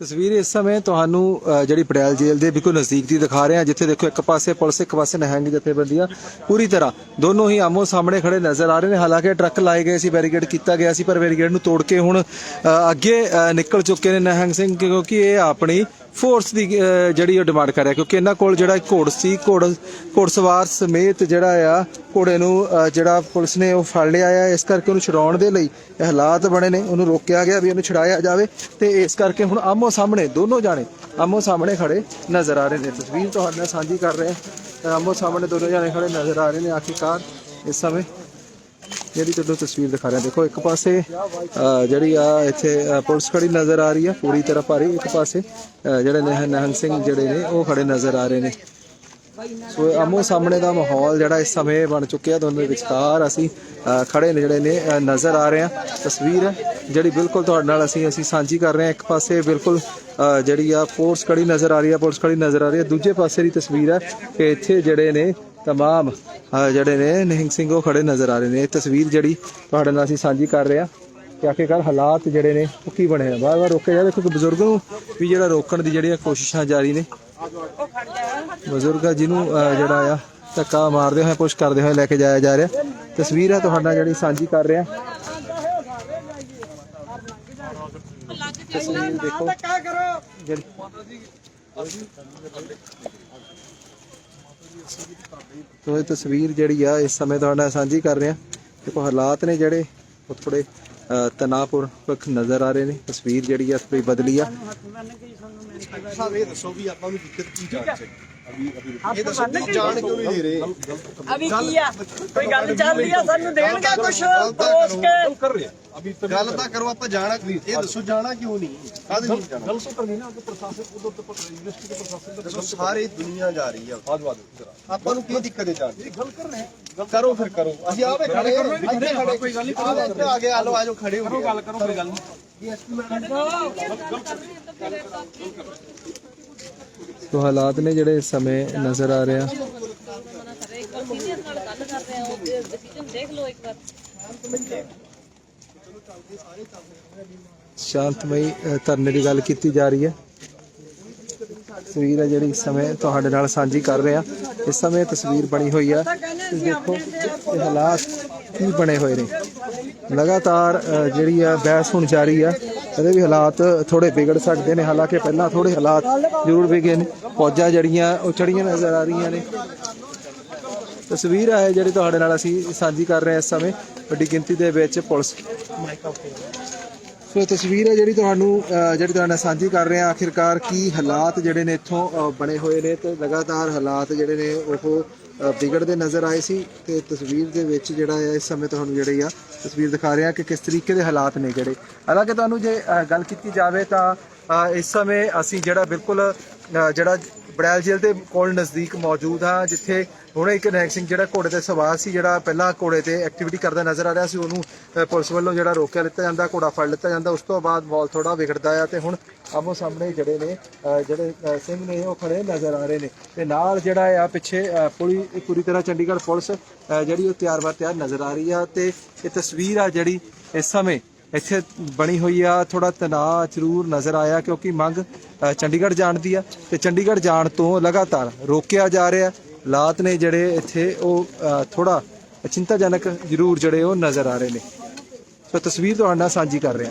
ਤਸਵੀਰ ਇਸ ਸਮੇਂ ਤੁਹਾਨੂੰ ਅ, ਜਿਹੜੀ ਪਟਿਆਲ ਜੇਲ੍ਹ ਦੇ ਬਿਲਕੁਲ ਨਜ਼ਦੀਕ ਦੀ ਦਿਖਾ ਰਹੇ ਹਾਂ ਜਿੱਥੇ ਦੇਖੋ ਇੱਕ ਪਾਸੇ ਪੁਲਿਸ ਇੱਕ ਪਾਸੇ ਨਿਹੰਗ ਜਥੇਬੰਦੀਆਂ ਪੂਰੀ ਤਰ੍ਹਾਂ ਦੋਨੋਂ ਹੀ ਆਮੋ ਸਾਹਮਣੇ ਖੜੇ ਨਜ਼ਰ ਆ ਰਹੇ ਨੇ। ਹਾਲਾਂਕਿ ਟਰੱਕ ਲਾਏ ਗਏ ਸੀ ਬੈਰੀਕੇਡ ਕੀਤਾ ਗਿਆ ਸੀ ਪਰ ਬੈਰੀਕੇਡ ਨੂੰ ਤੋੜ ਕੇ ਹੁਣ ਅ, ਅੱਗੇ ਅ, ਨਿਕਲ ਚੁੱਕੇ ਨੇ ਨਿਹੰਗ ਸਿੰਘ ਕਿਉਂਕਿ ਇਹ ਆਪਣੀ ਫੋਰਸ ਦੀ ਜਿਹੜੀ ਉਹ ਡਿਮਾਂਡ ਕਰ ਰਿਹਾ, ਕਿਉਂਕਿ ਇਹਨਾਂ ਕੋਲ ਜਿਹੜਾ ਇੱਕ ਘੋੜ ਸੀ, ਘੋੜ ਘੋੜਸਵਾਰ ਸਮੇਤ ਜਿਹੜਾ ਆ, ਘੋੜੇ ਨੂੰ ਜਿਹੜਾ ਪੁਲਿਸ ਨੇ ਉਹ ਫੜ ਲਿਆ ਆ, ਇਸ ਕਰਕੇ ਉਹਨੂੰ ਛਡਾਉਣ ਦੇ ਲਈ ਇਹ ਹਾਲਾਤ ਬਣੇ ਨੇ, ਉਹਨੂੰ ਰੋਕਿਆ ਗਿਆ ਵੀ ਉਹਨੂੰ ਛਡਾਇਆ ਜਾਵੇ ਤੇ ਇਸ ਕਰਕੇ ਹੁਣ ਆਮੋ ਸਾਹਮਣੇ, ਦੋਨੋਂ ਜਾਣੇ ਆਮੋ ਸਾਹਮਣੇ ਖੜੇ ਨਜ਼ਰ ਆ ਰਹੇ ਨੇ। ਤਸਵੀਰ ਤੁਹਾਡੇ ਨਾਲ ਸਾਂਝੀ ਕਰ ਰਹੇ ਹਾਂ ਆਮੋ ਸਾਹਮਣੇ ਦੋਨੋਂ ਜਾਣੇ ਖੜੇ ਨਜ਼ਰ ਆ ਰਹੇ ਨੇ ਆਖਿਰਕਾਰ, ਇਸ ਸਮੇਂ ਜਿਹੜੀ ਤੁਹਾਨੂੰ ਤਸਵੀਰ ਦਿਖਾ ਰਿਹਾ ਦੇਖੋ ਇੱਕ ਪਾਸੇ ਜਿਹੜੀ ਆ ਇੱਥੇ ਪੁਲਿਸ ਖੜੀ ਨਜ਼ਰ ਆ ਰਹੀ ਹੈ ਪੂਰੀ ਤਰ੍ਹਾਂ ਭਾਰੀ ਇੱਕ ਪਾਸੇ ਜਿਹੜੇ ਨੇ ਨਿਹੰਗ ਸਿੰਘ ਜਿਹੜੇ ਨੇ ਉਹ ਖੜੇ ਨਜ਼ਰ ਆ ਰਹੇ ਨੇ। ਸੋ ਆਮੋ ਸਾਹਮਣੇ ਦਾ ਮਾਹੌਲ ਜਿਹੜਾ ਇਸ ਸਮੇਂ ਬਣ ਚੁੱਕਿਆ ਦੋਨੋਂ ਵਿਚਕਾਰ ਅਸੀਂ ਖੜੇ ਨੇ ਜਿਹੜੇ ਨੇ ਨਜ਼ਰ ਆ ਰਹੇ ਹਾਂ ਤਸਵੀਰ ਹੈ ਜਿਹੜੀ ਬਿਲਕੁਲ ਤੁਹਾਡੇ ਨਾਲ ਅਸੀਂ ਅਸੀਂ ਸਾਂਝੀ ਕਰ ਰਹੇ ਹਾਂ। ਇੱਕ ਪਾਸੇ ਬਿਲਕੁਲ ਅ, ਜਿਹੜੀ ਆ ਫੋਰਸ ਖੜੀ ਨਜ਼ਰ ਆ ਰਹੀ ਹੈ ਪੁਲਿਸ ਖੜੀ ਨਜ਼ਰ ਆ ਰਹੀ ਹੈ ਦੂਜੇ ਪਾਸੇ ਦੀ ਤਸਵੀਰ ਹੈ ਕਿ ਇੱਥੇ ਜਿਹੜੇ ਨੇ ਤਮਾਮ ਜਿਹੜੇ ਨੇ ਨਿਹੰਗ ਸਿੰਘ ਉਹ ਖੜੇ ਨਜ਼ਰ ਆ ਰਹੇ ਨੇ। ਇਹ ਤਸਵੀਰ ਜਿਹੜੀ ਤੁਹਾਡੇ ਨਾਲ ਅਸੀਂ ਸਾਂਝੀ ਕਰ ਰਹੇ ਹਾਂ ਕਿ ਆਖਿਰਕਾਰ ਹਾਲਾਤ ਜਿਹੜੇ ਨੇ ਉਹ ਕੀ ਬਣੇ ਨੇ। ਬਾਰ-ਬਾਰ ਰੋਕੇ ਜਾ ਦੇਖੋ ਕਿ ਬਜ਼ੁਰਗ ਨੂੰ ਵੀ ਜਿਹੜਾ ਰੋਕਣ ਦੀ ਜਿਹੜੀਆਂ ਕੋਸ਼ਿਸ਼ਾਂ ਜਾਰੀ ਨੇ ਬਜ਼ੁਰਗ ਆ ਜਿਹਨੂੰ ਜਿਹੜਾ ਆ ਧੱਕਾ ਮਾਰਦੇ ਹੋਏ ਪੁਸ਼ ਕਰਦੇ ਹੋਏ ਲੈ ਕੇ ਜਾਇਆ ਜਾ ਰਿਹਾ। ਤਸਵੀਰ ਹੈ ਤੁਹਾਡਾ ਜਿਹੜੀ ਸਾਂਝੀ ਕਰ ਰਿਹਾ ਤਸਵੀਰ ਦੇਖੋ। ਜਿਹੜੀ ਤੋ ਇਹ ਤਸਵੀਰ ਜਿਹੜੀ ਆ ਇਸ ਸਮੇਂ ਤੁਹਾਡੇ ਨਾਲ ਸਾਂਝੀ ਕਰ ਰਿਹਾ। ਦੇਖੋ ਹਾਲਾਤ ਨੇ ਜਿਹੜੇ ਉਹ ਥੋੜੇ ਤਨਾਪੂਰਵਕ ਨਜ਼ਰ ਆ ਰਹੇ ਨੇ। ਤਸਵੀਰ ਜਿਹੜੀ ਆ ਥੋੜੀ ਬਦਲੀ ਆ। ਸਾਹਿਬ ਇਹ ਦੱਸੋ ਵੀ ਆਪਾਂ ਨੂੰ ਦਿੱਕਤ ਕੀ ਜਾਣ ਚ ਅਭੀ ਅਭੀ ਇਹ ਦੱਸੋ ਵੀ ਜਾਣ ਕਿਉਂ ਨਹੀਂ ਦੇ ਰਹੇ? ਅਭੀ ਕੀ ਆ? ਕੋਈ ਗੱਲ ਚੱਲ ਰਹੀ ਆ ਸਾਨੂੰ ਦੇਣਗੇ ਕੁਛ? ਪੋਸ ਕੇ ਕਰ ਰਹੇ ਅਭੀ ਗੱਲ ਤਾਂ ਕਰੋ ਆਪਾਂ ਜਾਣਾ ਇਹ ਦੱਸੋ ਜਾਣਾ ਕਿਉਂ ਨਹੀਂ? ਕਾਹਦੇ ਨਹੀਂ ਜਾਣਾ? ਗੱਲ ਤੋਂ ਕਰਨੀ ਨਾ ਕਿ ਪ੍ਰਸ਼ਾਸਨ ਉਧਰ ਤੋਂ ਯੂਨੀਵਰਸਿਟੀ ਦੇ ਪ੍ਰਸ਼ਾਸਨ ਦਾ ਦੱਸੋ ਸਾਰੇ ਦੁਨੀਆ ਜਾ ਰਹੀ ਆ। ਬਾਦ ਬਾਦ ਜਰਾ। ਆਪਾਂ ਨੂੰ ਕੀ ਦਿੱਕਤ ਹੈ ਜਾਣ ਦੀ? ਇਹ ਗੱਲ ਕਰ ਫਿਰ ਕਰੋ। ਅਸੀਂ ਆਵੇ ਖੜੇ ਹਾਂ, ਇੱਥੇ ਖੜੇ। ਕੋਈ ਗੱਲ ਨਹੀਂ ਇੱਥੇ ਆ ਗਏ ਆਲੋ ਆਜੋ ਖੜੇ ਹੋ ਗਏ। ਗੱਲ ਕਰੋ ਕੋਈ ਗੱਲ ਨਹੀਂ। ਤੋ ਹਾਲਾਤ ਨੇ ਜਿਹੜੇ ਇਸ ਸਮੇਂ ਨਜ਼ਰ ਆ ਰਹੇ ਆ? ਸ਼ਾਂਤਮਈ ਧਰਨੇ ਦੀ ਗੱਲ ਕੀਤੀ ਜਾ ਰਹੀ ਹੈ। ਤਸਵੀਰ ਹੈ ਜਿਹੜੀ ਇਸ ਸਮੇਂ ਤੁਹਾਡੇ ਨਾਲ ਸਾਂਝੀ ਕਰ ਰਹੇ ਆ ਇਸ ਸਮੇਂ ਤਸਵੀਰ ਬਣੀ ਹੋਈ ਆ ਦੇਖੋ ਇਹ ਹਾਲਾਤ ਕੀ ਬਣੇ ਹੋਏ ਨੇ। ਲਗਾਤਾਰ ਜਿਹੜੀ ਆ ਬਹਿਸ ਹੁਣ ਜਾਰੀ ਆ ਇਹਦੇ ਵੀ ਹਾਲਾਤ ਥੋੜੇ ਵਿਗੜ ਸਕਦੇ ਨੇ, ਹਾਲਾਂਕਿ ਪਹਿਲਾਂ ਥੋੜੇ ਹਾਲਾਤ ਜ਼ਰੂਰ ਵਿਗੇ ਨੇ। ਫੌਜਾਂ ਜਿਹੜੀਆਂ ਉਹ ਚੜੀਆਂ ਨਜ਼ਰ ਆ ਰਹੀਆਂ ਨੇ। ਤਸਵੀਰ ਹੈ ਜਿਹੜੀ ਤੁਹਾਡੇ ਨਾਲ ਅਸੀਂ ਸਾਂਝੀ ਕਰ ਰਹੇ ਹਾਂ ਇਸ ਸਮੇਂ, ਵੱਡੀ ਗਿਣਤੀ ਦੇ ਵਿੱਚ ਪੁਲਿਸ। ਸੋ ਤਸਵੀਰ ਹੈ ਜਿਹੜੀ ਤੁਹਾਨੂੰ ਜਿਹੜੀ ਤੁਹਾਡੇ ਨਾਲ ਸਾਂਝੀ ਕਰ ਰਹੇ ਹਾਂ। ਆਖਿਰਕਾਰ ਕੀ ਹਾਲਾਤ ਜਿਹੜੇ ਨੇ ਇੱਥੋਂ ਬਣੇ ਹੋਏ ਨੇ ਤੇ ਲਗਾਤਾਰ ਹਾਲਾਤ ਜਿਹੜੇ ਨੇ ਉਹ ਵਿਗੜਦੇ ਨਜ਼ਰ ਆਏ ਸੀ ਤੇ ਤਸਵੀਰ ਦੇ ਵਿੱਚ ਜਿਹੜਾ ਹੈ ਇਸ ਸਮੇਂ ਤੁਹਾਨੂੰ ਜਿਹੜੀ ਆ ਤਸਵੀਰ ਦਿਖਾ ਰਿਹਾ ਕਿ ਕਿਸ ਤਰੀਕੇ ਦੇ ਹਾਲਾਤ ਨੇ ਜਿਹੜੇ। ਹਾਲਾਂਕਿ ਤੁਹਾਨੂੰ ਜੇ ਅਹ, ਗੱਲ ਕੀਤੀ ਜਾਵੇ ਤਾਂ ਅਹ, ਇਸ ਸਮੇਂ ਅਸੀਂ ਜਿਹੜਾ ਬਿਲਕੁਲ ਅਹ, ਜਿਹੜਾ ਬੜੈਲ ਜੇਲ੍ਹ ਦੇ ਕੋਲ ਨਜ਼ਦੀਕ ਮੌਜੂਦ ਹਾਂ ਜਿੱਥੇ ਹੁਣ ਇੱਕ ਨੈਕ ਸਿੰਘ ਜਿਹੜਾ ਘੋੜੇ ਤੇ ਸਵਾਰ ਸੀ ਜਿਹੜਾ ਪਹਿਲਾਂ ਘੋੜੇ ਤੇ ਐਕਟੀਵਿਟੀ ਕਰਦਾ ਨਜ਼ਰ ਆ ਰਿਹਾ ਸੀ ਉਹਨੂੰ ਪੁਲਿਸ ਵੱਲੋਂ ਜਿਹੜਾ ਰੋਕਿਆ ਲਿੱਤਾ ਜਾਂਦਾ ਘੋੜਾ ਫੜ ਲਿੱਤਾ ਜਾਂਦਾ। ਉਸ ਤੋਂ ਬਾਅਦ ਮਾਹੌਲ ਥੋੜਾ ਵਿਗੜਦਾ ਆ ਤੇ ਹੁਣ ਆਮੋ ਸਾਹਮਣੇ ਜਿਹੜੇ ਨੇ ਜਿਹੜੇ ਸਿੰਘ ਨੇ ਉਹ ਖੜੇ ਨਜ਼ਰ ਆ ਰਹੇ ਨੇ। ਤੇ ਨਾਲ ਜਿਹੜਾ ਆ ਪਿੱਛੇ ਅਹ, ਪੂਰੀ ਪੂਰੀ ਤਰ੍ਹਾਂ ਚੰਡੀਗੜ੍ਹ ਪੁਲਿਸ ਜਿਹੜੀ ਉਹ ਤਿਆਰ ਬਰ ਤਿਆਰ ਨਜ਼ਰ ਆ ਰਹੀ ਆ ਤੇ ਇਹ ਤਸਵੀਰ ਆ ਜਿਹੜੀ ਇਸ ਸਮੇਂ ਇੱਥੇ ਬਣੀ ਹੋਈ ਆ ਥੋੜਾ ਤਣਾਅ ਜ਼ਰੂਰ ਨਜ਼ਰ ਆਇਆ ਕਿਉਂਕਿ ਮੰਗ ਚੰਡੀਗੜ੍ਹ ਜਾਣ ਦੀ ਆ ਤੇ ਚੰਡੀਗੜ੍ਹ ਜਾਣ ਤੋਂ ਲਗਾਤਾਰ ਰੋਕਿਆ ਜਾ ਰਿਹਾ ਹਾਲਾਤ ਨੇ ਜਿਹੜੇ ਇੱਥੇ ਉਹ ਥੋੜਾ ਚਿੰਤਾਜਨਕ ਜ਼ਰੂਰ ਜਿਹੜੇ ਉਹ ਨਜ਼ਰ ਆ ਰਹੇ ਨੇ। ਸੋ ਤਸਵੀਰ ਤੁਹਾਡੇ ਨਾਲ ਸਾਂਝੀ ਕਰ ਰਿਹਾ।